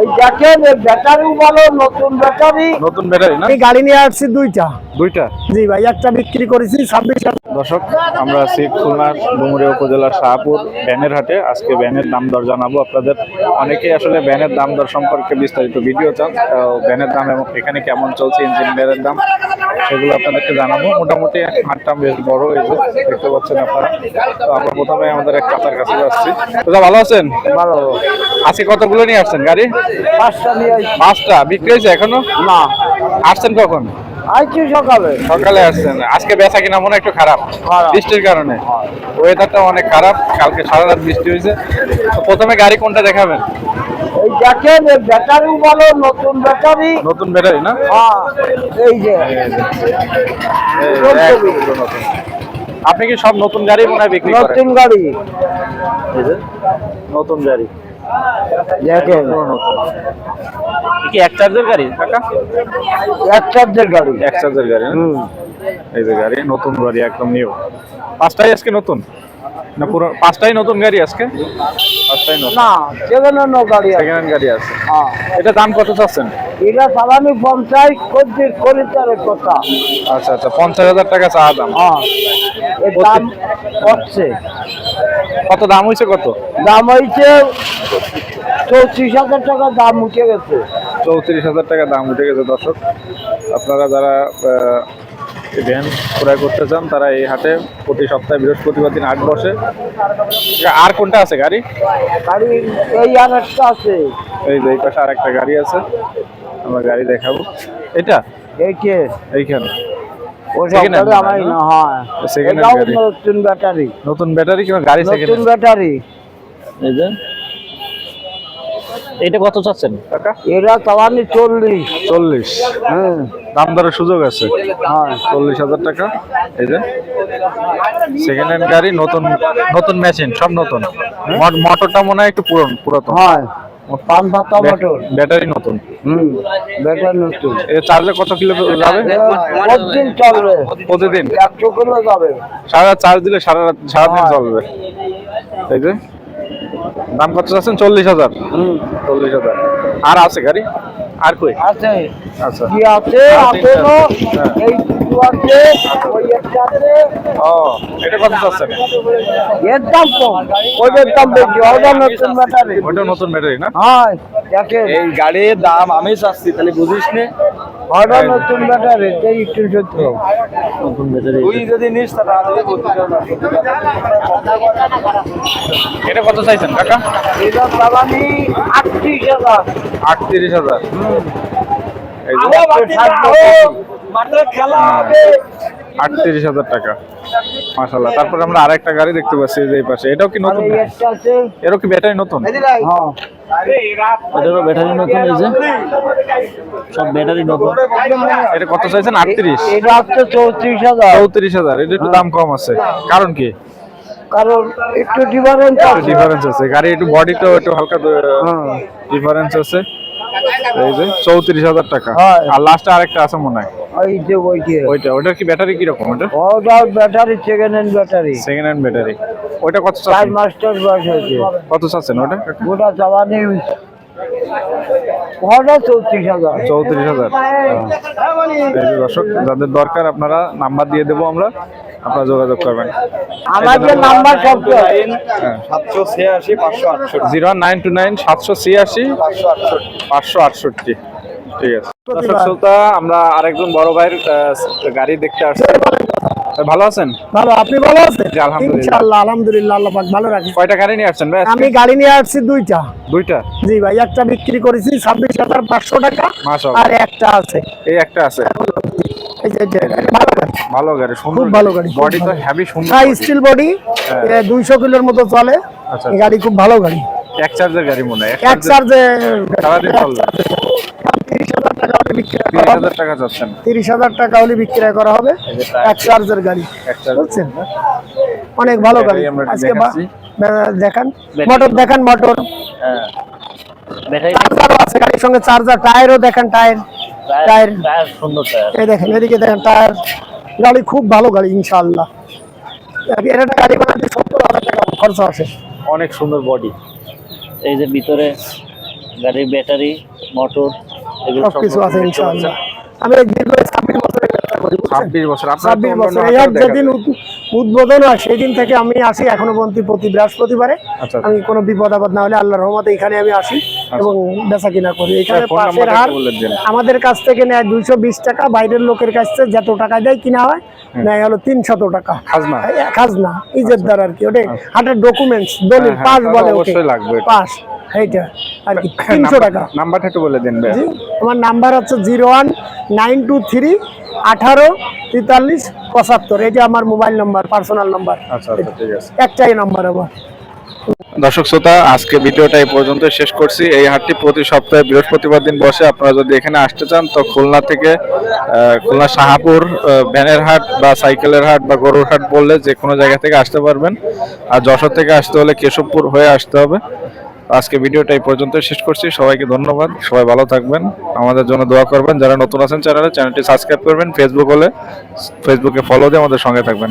এই দেখেন এই ভালো নতুন ব্যাটারি। নতুন ব্যাটারি না? আমি গাড়ি নিয়ে আসছি দুইটা। দুইটা? জি ভাই একটা বিক্রি করেছি ছাব্বিশ দর্শক আমরা আছি খুলনার ডুমুরিয়া উপজেলার শাহপুর ভ্যানের হাটে। আজকে ভ্যানের দাম দর জানাব আপনাদের। অনেকেই আসলে ভ্যানের দাম দর সম্পর্কে বিস্তারিত ভিডিও চান। ভ্যানের দাম এবং এখানে কেমন চলছে ইঞ্জিন ভ্যানের দাম। সেগুলো আপনাদেরকে জানাব। মোটামুটি হাটটা বেশ বড় হয়েছে দেখতে পাচ্ছেন আপনারা। তো আমরা প্রথমে আমাদের এক কাতার কাছে যাচ্ছি। দাদা ভালো আছেন? ভালো। আজকে কতগুলো নিয়ে আসছেন গাড়ি? পাঁচটা নিয়ে পাঁচটা? বিক্রি হয়েছে এখনও? না। আসছেন কখন? আইছি সকালে? সকালে আসছেন। আজকে বেচা কিনা মনে হয় একটু খারাপ। খারাপ। বৃষ্টির কারণে। ওয়েদারটা অনেক খারাপ। কালকে সারা রাত বৃষ্টি হয়েছে। তো প্রথমে গাড়ি কোনটা দেখাবেন? এই দেখেন এই ব্যাটারিও ভালো নতুন ব্যাটারি। নতুন ব্যাটারি না? হ্যাঁ এই যে। আপনি কি সব নতুন গাড়ি মনে হয় বিক্রি করেন? নতুন গাড়ি। নতুন গাড়ি। দেখেন। নতুন। কি এক চার্জের গাড়ি কাকা? এক চার্জের গাড়ি। এক চার্জের গাড়ি এই যে গাড়ি নতুন গাড়ি একদম নিউ। পাঁচটাই আজকে নতুন? না পুরো পাঁচটাই নতুন গাড়ি আজকে? পাঁচটাই নতুন। না সেখানে নো গাড়ি আছে। সেকেন্ড হ্যান্ড গাড়ি আছে। হ্যাঁ। এটা দাম কত চাচ্ছেন? এটা সালামি পঞ্চায়েত করছে করিতারের কথা। আচ্ছা আচ্ছা পঞ্চাশ হাজার টাকা চা দাম। হ্যাঁ। দাম হচ্ছে। কত দাম হয়েছে কত? দাম হয়েছে চৌত্রিশ হাজার টাকা দাম উঠে গেছে। চৌত্রিশ হাজার টাকা দাম উঠে গেছে দর্শক। আপনারা যারা ভ্যান ক্রয় করতে চান তারা এই হাটে প্রতি সপ্তাহে বৃহস্পতিবার দিন হাট বসে। আর কোনটা আছে গাড়ি? গাড়ি এই আর একটা আছে। এই যে এই পাশে আর একটা গাড়ি আছে আমরা গাড়ি দেখাবো। এটা? এই কে এইখানে। নতুন ব্যাটারি। নতুন ব্যাটারি কিংবা গাড়ি নতুন ব্যাটারি। এই যে। এটা কত চাচ্ছেন? কাকা এরা তাওয়ানি চল্লিশ। চল্লিশ। হ্যাঁ। দাম দরের সুযোগ আছে? হ্যাঁ। চল্লিশ হাজার টাকা। এই যে। সেকেন্ড হ্যান্ড গাড়ি নতুন নতুন মেশিন সব নতুন। মট- মোটরটা মনে হয় একটু পুরন পুরাতন। হ্যাঁ। পান পাতা মোটর। ব্যাটারি নতুন। হুম ব্যাটারি নতুন। চার্জে কত কিলো যাবে? কতদিন চলবে। প্রতিদিন? একশো কিলো যাবে। সারা রাত চার্জ দিলে সারা রাত সারাদিন চলবে। এই যে। দাম কত চাচ্ছেন? চল্লিশ হাজার। চল্লিশ হাজার। আর আছে গাড়ি? আর কই? আছে। আচ্ছা। কি আছে? আছে তো। হ্যাঁ। এই দুটো আছে। ওই একটা আছে। ও এটা কত চাচ্ছেন? এর দাম কম। ওইটার দাম বেশি। ওটা নতুন ব্যাটারি। ওটা নতুন ব্যাটারি না? হয়। এই গাড়ির দাম আমি চাচ্ছি তাহলে বুঝিস নে। নতুন ব্যাটারি এই একটু সত্য। নতুন ব্যাটারি তুই যদি নিস এটা কত চাইছেন কাকা? এটা চালানি আটত্রিশ হাজার। আটত্রিশ হাজার টাকা। মাশাল্লাহ তারপর আমরা আরেকটা গাড়ি দেখতে পাচ্ছি যে এই পাশে। এটাও কি নতুন? এরও কি ব্যাটারি নতুন? হ্যাঁ। এটারও ব্যাটারি নতুন এই যে। সব ব্যাটারি নতুন। এটা কত চাইছেন? আটত্রিশ। এটা হচ্ছে চৌত্রিশ হাজার। চৌত্রিশ হাজার। এটা একটু দাম কম আছে। কারণ কি? কারণ একটু ডিফারেন্স আছে। ডিফারেন্স আছে। গাড়ি একটু একটু হালকা হ্যাঁ। ডিফারেন্স আছে। এই যে চৌত্রিশ হাজার টাকা। হয়। আর লাস্টে আরেকটা আছে মনে হয়। এই যে ওইটি ওইটা ওইটার কি ব্যাটারি কীরকম ওটা? ওটা battery second hand battery second hand battery ওইটা কত চার মাস্টার বয়স হয়েছে। কত চাচ্ছেন ওটা? ওটা চালানি ওটা চৌত্রিশ হাজার। চৌত্রিশ হাজার। এই দর্শক যাদের দরকার আপনারা নাম্বার দিয়ে দেবো আমরা। আপনারা যোগাযোগ করবেন। আমাদের নাম্বার হ্যাঁ। সাতশো ছিয়াশি পাঁচশো আটষট্টি। জিরো নাইন টু নাইন সাতশো ছিয়াশি পাঁচশো আটষট্টি। পাঁচশো আটষট্টি। ঠিক আছে। দর্শক শ্রোতা আমরা আরেকজন বড় ভাইয়ের গাড়ি দেখতে আসছি। ভালো আছেন? ভালো আপনি ভালো আছেন? আলহামদুলিল্লাহ। ইনশাআল্লাহ আলহামদুলিল্লাহ আল্লাহ পাক ভালো রাখি। কয়টা গাড়ি নিয়ে আসছেন ভাই আমি গাড়ি নিয়ে আসছি দুইটা। দুইটা? জি ভাই একটা বিক্রি করেছি ছাব্বিশ হাজার পাঁচশো টাকা আর একটা আছে। এই একটা আছে? ভালো গাড়ি। ভালো গাড়ি সুন্দর ভালো গাড়ি, বডি তো হেভি সুন্দর হ্যাঁ। স্টিল বডি দুইশো কিলোর মতো চলে। আচ্ছা। গাড়ি খুব ভালো গাড়ি। এক চার্জের গাড়ি মনে হয় এক চার্জে সারাদিন চলবে। টাকা হলে বিক্রি করা হবে টাকা তিরিশ হাজার টাকা হলে বিক্রয় করা হবে। এক চার্জের গাড়ি বুঝছেন? অনেক ভালো গাড়ি। আজকে দেখান। মোটর দেখান মোটর। চার্জারও আছে গাড়ির সঙ্গে চার্জার টায়ারও দেখেন টায়ার টায়ার সুন্দর এই দেখেন এদিকে দেখেন টায়ার গাড়ি খুব ভালো গাড়ি ইনশাআল্লাহ। এর একটা গাড়ি বানাতে সত্তর হাজার টাকা খরচ আছে। অনেক সুন্দর বডি এই যে ভিতরে গাড়ির ব্যাটারি মোটর আছে ইনশাআল্লাহ। আমি দীর্ঘ ছাব্বিশ বছরের ব্যবসা করি ছাব্বিশ বছর ছাব্বিশ বছর। যেদিন উদ্বোধন হয় সেই দিন থেকে আমি আসি এখনও পর্যন্ত প্রতি বৃহস্পতিবারে। আচ্ছা। আমি কোনো বিপদ আপদ না হলে আল্লাহর রহমতে এখানে আমি আসি এবং বেচা কিনা করি। এখানে পাশের হার। আমাদের কাছ থেকে নেয় দুইশো বিশ টাকা বাইরের লোকের কাছ থেকে যত টাকা দেয় কিনা হয় নেয় হলো তিনশত টাকা। খাজনা? খাজনা ইজ্জতদার আর কি ওটাই হাটের ডকুমেন্টস দলিল হ্যাঁ, পাস বলে ওকে। পাস। এইটা আর কি তিনশো নাম্বার- টাকা। নাম্বারটা একটু বলে দিন ভাই। জি আমার নাম্বার হচ্ছে zero one nine two three আঠারো তেতাল্লিশ পঁচাত্তর। এটা আমার মোবাইল নাম্বার পার্সোনাল নাম্বার। আচ্ছা আচ্ছা ঠিক আছে। একটাই নাম্বার আমার দর্শক শ্রোতা আজকে ভিডিওটা এই পর্যন্ত শেষ করছি। এই হাটটি প্রতি সপ্তাহে বৃহস্পতিবার দিন বসে। আপনারা যদি এখানে আসতে চান তো খুলনা থেকে খুলনা শাহাপুর ভ্যানের হাট বা সাইকেলের হাট বা গরুর হাট বললে যে কোনো জায়গা থেকে আসতে পারবেন। আর যশোর থেকে আসতে হলে কেশবপুর হয়ে আসতে হবে। আজকে ভিডিওটা এই পর্যন্ত শেষ করছি। সবাইকে ধন্যবাদ। সবাই ভালো থাকবেন। আমাদের জন্য দোয়া করবেন। যারা নতুন আছেন, চ্যানেলে চ্যানেলটি সাবস্ক্রাইব করবেন। ফেসবুক হলে ফেসবুকে ফলো দিয়ে আমাদের সঙ্গে থাকবেন।